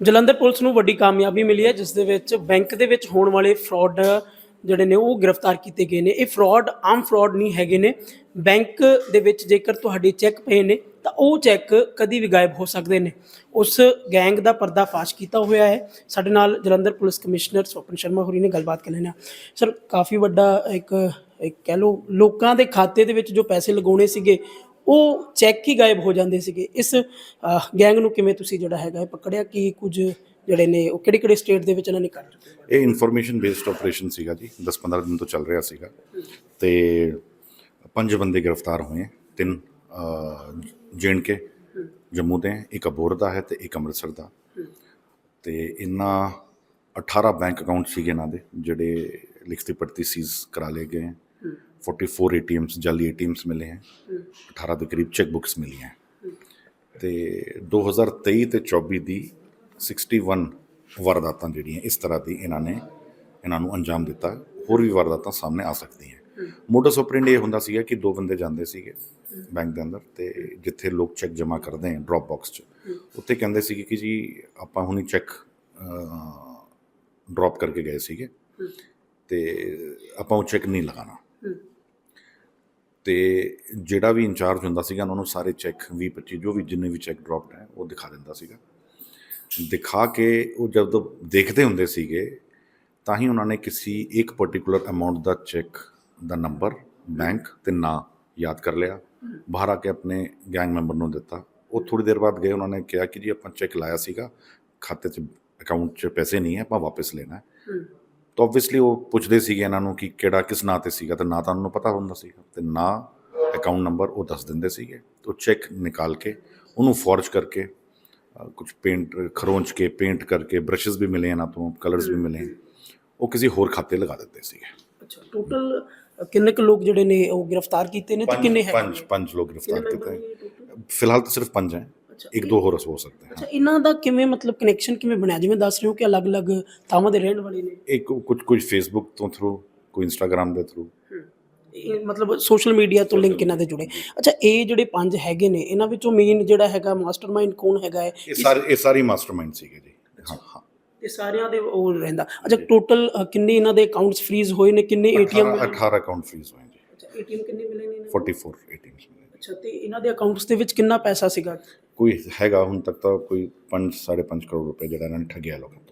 Jalandhar police ਨੂੰ ਵੱਡੀ ਕਾਮਯਾਬੀ ਮਿਲੀ ਹੈ, ਜਿਸ ਦੇ ਵਿੱਚ ਬੈਂਕ ਦੇ ਵਿੱਚ ਹੋਣ ਵਾਲੇ ਫਰਾਡ ਜਿਹੜੇ ਨੇ, ਉਹ ਗ੍ਰਿਫਤਾਰ ਕੀਤੇ ਗਏ ਨੇ। ਇਹ ਫਰਾਡ, ਆਮ ਫਰਾਡ ਨਹੀਂ ਹੈਗੇ ਨੇ। ਬੈਂਕ ਦੇ ਵਿੱਚ ਜੇਕਰ ਤੁਹਾਡੇ ਚੈੱਕ ਪਏ ਨੇ, ਤਾਂ ਉਹ ਚੈੱਕ ਕਦੀ ਵੀ ਗਾਇਬ ਹੋ ਸਕਦੇ ਨੇ। ਉਸ ਗੈਂਗ ਦਾ ਪਰਦਾਫਾਸ਼ ਕੀਤਾ ਹੋਇਆ ਹੈ। ਸਾਡੇ ਨਾਲ ਜਲੰਧਰ ਪੁਲਿਸ ਕਮਿਸ਼ਨਰ ਸਵਪਨ ਸ਼ਰਮਾ ਹੋਰੀ ਨੇ ਗੱਲਬਾਤ ਕਰ ਲੈਣਾ ਸਰ, ਕਾਫੀ ਵੱਡਾ ਇੱਕ ਕਹਿ ਲਓ, ਲੋਕਾਂ ਦੇ ਖਾਤੇ ਦੇ ਵਿੱਚ ਜੋ ਪੈਸੇ ਲਗਾਉਣੇ ਸੀਗੇ ਉਹ ਚੈੱਕ ਹੀ ਗਾਇਬ ਹੋ ਜਾਂਦੇ ਸੀਗੇ। ਇਸ ਗੈਂਗ ਨੂੰ ਕਿਵੇਂ ਤੁਸੀਂ ਜਿਹੜਾ ਹੈਗਾ ਪਕੜਿਆ? ਕਿ ਕੁਝ ਜਿਹੜੇ ਨੇ, ਉਹ ਕਿਹੜੇ ਕਿਹੜੇ ਸਟੇਟ ਦੇ ਵਿੱਚ ਇਹਨਾਂ ਨੇ ਕਰ ਇਹ ਇਨਫੋਰਮੇਸ਼ਨ ਬੇਸਡ ਆਪਰੇਸ਼ਨ ਸੀਗਾ ਜੀ। 10-15 ਦਿਨ ਤੋਂ ਚੱਲ ਰਿਹਾ ਸੀਗਾ। ਤੇ ਪੰਜ ਬੰਦੇ ਗ੍ਰਿਫਤਾਰ ਹੋਏ ਹੈ। ਤਿੰਨ ਜੇਨ ਕੇ ਜੰਮੂ ਦੇ ਇੱਕ ਅਬੋਰ ਦਾ ਹੈ ਤੇ ਇੱਕ ਅੰਮ੍ਰਿਤਸਰ ਦਾ। ਤੇ ਇਹਨਾਂ 18 ਬੈਂਕ ਅਕਾਊਂਟ ਸੀਗੇ ਇਹਨਾਂ ਦੇ, ਜਿਹੜੇ ਲਿਖਤੀ ਪੜਤੀ ਸੀਜ਼ ਕਰਾ ਲਏ ਗਏ ਹੈ 44 ਏਟੀਐਮਸ ਜਾਲੀ ਏਟੀਐਮਸ ਮਿਲੇ ਹੈ। 18 ਦੇ ਕਰੀਬ ਚੈੱਕ ਬੁక్స్ ਮਿਲੀਆਂ ਹੈ। ਤੇ 2023 ਤੇ 24 ਦੀ 61 ਵਾਰਦਾਤਾਂ ਜਿਹੜੀਆਂ, ਇਸ ਤਰ੍ਹਾਂ ਦੀ ਇਹਨਾਂ ਨੇ ਇਹਨਾਂ ਨੂੰ ਅੰਜਾਮ ਦਿੱਤਾ। ਹੋਰ ਵੀ ਵਾਰਦਾਤਾਂ ਸਾਹਮਣੇ ਆ ਸਕਦੀਆਂ। ਮੋਡਸ ਆਪਰੈਂਡੀ ਇਹ ਹੁੰਦਾ ਸੀਗਾ ਕਿ ਦੋ ਬੰਦੇ ਜਾਂਦੇ ਸੀਗੇ ਬੈਂਕ ਦੇ ਅੰਦਰ ਤੇ ਜਿੱਥੇ ਲੋਕ ਚੈੱਕ ਜਮ੍ਹਾਂ ਕਰਦੇ ਆ ਡ੍ਰੌਪ ਬਾਕਸ 'ਚ। ਉੱਥੇ ਕਹਿੰਦੇ ਸੀਗੇ ਕਿ ਜੀ ਆਪਾਂ ਹੁਣੀ ਚੈੱਕ ਡ੍ਰੌਪ ਕਰਕੇ ਗਏ ਸੀਗੇ ਤੇ ਆਪਾਂ ਉਹ ਚੈੱਕ ਨਹੀਂ ਲਗਾਣਾ ਤੇ ਜਿਹੜਾ ਵੀ ਇੰਚਾਰਜ ਹੁੰਦਾ ਸੀਗਾ, ਉਹਨਾਂ ਨੂੰ ਸਾਰੇ ਚੈੱਕ 20 25 ਜੋ ਵੀ ਜਿੰਨੇ ਵੀ ਚੈੱਕ ਡ੍ਰੌਪਡ ਹੈ, ਉਹ ਦਿਖਾ ਦਿੰਦਾ ਸੀਗਾ। ਦਿਖਾ ਕੇ ਉਹ ਜਦੋਂ ਦੇਖਦੇ ਹੁੰਦੇ ਸੀਗੇ, ਤਾਂ ਹੀ ਉਹਨਾਂ ਨੇ ਕਿਸੇ ਇੱਕ ਪਾਰਟਿਕੂਲਰ ਅਮਾਉਂਟ ਦਾ ਚੈੱਕ ਦਾ ਨੰਬਰ ਬੈਂਕ ਤੇ ਨਾਂ ਯਾਦ ਕਰ ਲਿਆ। ਬਾਹਰ ਆ ਕੇ ਆਪਣੇ ਗੈਂਗ ਮੈਂਬਰ ਨੂੰ ਦਿੱਤਾ। ਉਹ ਥੋੜੀ ਦੇਰ ਬਾਅਦ ਗਏ, ਉਹਨਾਂ ਨੇ ਕਿਹਾ ਕਿ ਜੀ ਆਪਾਂ ਚੈੱਕ ਲਾਇਆ ਸੀਗਾ, ਖਾਤੇ 'ਚ ਅਕਾਊਂਟ 'ਚ ਪੈਸੇ ਨਹੀਂ ਹੈ, ਆਪਾਂ ਵਾਪਸ ਲੈਣਾ ਹੈ। ਤਾਂ ਆਬਵੀਅਸਲੀ ਉਹ ਪੁੱਛਦੇ ਸੀਗੇ ਇਹਨਾਂ ਨੂੰ ਕਿ ਕਿਹੜਾ ਕਿਸ ਨਾਂ ਤੇ ਸੀਗਾ ਤੇ ਨਾਂ ਤਾਂ ਉਹਨਾਂ ਨੂੰ ਪਤਾ ਹੁੰਦਾ ਸੀਗਾ ਤੇ ਨਾਂ ਅਕਾਊਂਟ ਨੰਬਰ ਉਹ ਦੱਸ ਦਿੰਦੇ ਸੀਗੇ। ਤੇ ਉਹ ਚੈੱਕ ਨਿਕਾਲ ਕੇ ਉਹਨੂੰ ਫੋਰਜ ਕਰਕੇ ਕੁਝ ਪੇਂਟ ਖਰੋਂਚ ਕੇ ਪੇਂਟ ਕਰਕੇ ਬ੍ਰਸ਼ਸ ਵੀ ਮਿਲੇ ਇਹਨਾਂ ਤੋਂ ਕਲਰਸ ਵੀ ਮਿਲੇ। ਉਹ ਕਿਸੇ ਹੋਰ ਖਾਤੇ ਲਗਾ ਦਿੰਦੇ ਸੀਗੇ। ਅੱਛਾ ਟੋਟਲ ਕਿੰਨੇ ਕੁ ਲੋਕ ਜਿਹੜੇ ਨੇ ਉਹ ਗ੍ਰਿਫਤਾਰ ਕੀਤੇ ਨੇ ਤੇ ਕਿੰਨੇ ਹੈ ਪੰਜ ਪੰਜ ਲੋਕ ਗ੍ਰਿਫਤਾਰ ਕੀਤੇ ਫਿਲਹਾਲ ਤਾਂ ਸਿਰਫ ਪੰਜ ਹੈ। ਇੱਕ ਦੋ ਹੋਰ ਹੋ ਸਕਦੇ ਅੱਛਾ ਹਨ ਇਹਨਾਂ ਦਾ ਕਿਵੇਂ ਮਤਲਬ ਕਨੈਕਸ਼ਨ ਕਿਵੇਂ ਬਣਿਆ? ਜਿਵੇਂ ਦੱਸ ਰਹੇ ਹੋ ਕਿ ਅਲੱਗ-ਅਲੱਗ ਥਾਵਾਂ ਦੇ ਰਹਿਣ ਵਾਲੇ ਨੇ। ਇੱਕ ਕੁਝ ਕੁਝ ਫੇਸਬੁੱਕ ਤੋਂ ਥਰੂ ਕੋਈ ਇੰਸਟਾਗ੍ਰam ਦੇ ਥਰੂ ਇਹ ਮਤਲਬ ਸੋਸ਼ਲ ਮੀਡੀਆ ਤੋਂ ਲਿੰਕ ਇਹਨਾਂ ਦੇ ਜੁੜੇ। ਅੱਛਾ ਇਹ ਜਿਹੜੇ ਪੰਜ ਹੈਗੇ ਨੇ ਇਹਨਾਂ ਵਿੱਚੋਂ ਮੇਨ ਜਿਹੜਾ ਹੈਗਾ ਮਾਸਟਰਮਾਈਂਡ ਕੌਣ ਹੈਗਾ ਹੈ? ਇਹ ਸਾਰੇ ਇਹ ਸਾਰੀ ਮਾਸਟਰਮਾਈਂਡ ਸੀਗੇ ਜੀ। ਹਾਂ ਹਾਂ। ਤੇ ਸਾਰਿਆਂ ਦੇ ਉਹ ਰਹਿੰਦਾ। ਅੱਛਾ ਟੋਟਲ ਕਿੰਨੇ ਇਹਨਾਂ ਦੇ ਅਕਾਊਂਟਸ ਫ੍ਰੀਜ਼ ਹੋਏ ਨੇ? ਕਿੰਨੇ ਏਟੀਐਮ 18 18 ਅਕਾਊਂਟ ਫ੍ਰੀਜ਼ ਹੋਏ ਜੀ। ਅੱਛਾ ਏਟੀਐਮ ਕਿੰਨੇ ਮਿਲੇ ਨੇ ਇਹਨਾਂ ਨੂੰ? 44 ਏਟੀਐਮਸ ਮਿਲੇ ਅੱਛਾ ਤੇ ਇਹਨਾਂ ਦੇ ਅਕਾਊਂਟਸ ਦੇ ਵਿੱਚ ਕਿੰਨਾ ਪੈਸਾ ਸੀਗਾ? ਕੋਈ ਹੈਗਾ ਹੁਣ ਤੱਕ ਤਾਂ ਕੋਈ 5 5.5 ਕਰੋੜ ਰੁਪਏ ਜਿਹੜਾ ਇਹਨਾਂ ਨੇ ਠੱਗਿਆ ਲੋਕਾਂ ਤੋਂ।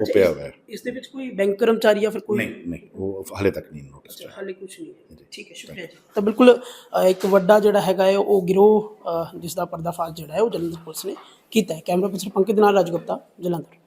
ਉਹ ਪਿਆ ਹੋਇਆ। ਇਸ ਦੇ ਵਿੱਚ ਕੋਈ ਬੈਂਕ ਕਰਮਚਾਰੀ ਜਾਂ ਫਿਰ ਕੋਈ ਨਹੀਂ ਨਹੀਂ ਉਹ ਹਲੇ ਤੱਕ ਨਹੀਂ ਨੋਟਿਸ ਹਾਲੇ ਕੁਝ ਨਹੀਂ ਹੈ ਠੀਕ ਹੈ ਸ਼ੁਕਰੀਆ ਜੀ। ਤਾਂ ਬਿਲਕੁਲ ਇੱਕ ਵੱਡਾ ਜਿਹੜਾ ਹੈਗਾ ਹੈ ਉਹ ਗਿਰੋਹ ਜਿਸ ਦਾ ਪਰਦਾਫਾਸ਼ ਜਿਹੜਾ ਹੈ ਉਹ ਜਲੰਧਰ ਪੁਲਿਸ ਨੇ ਕੀਤਾ ਹੈ। ਕੈਮਰਾ ਪਰਸਨ ਪੰਕਜ ਦੇ ਨਾਲ ਰਾਜ ਗੁਪਤਾ ਜਲੰਧਰ।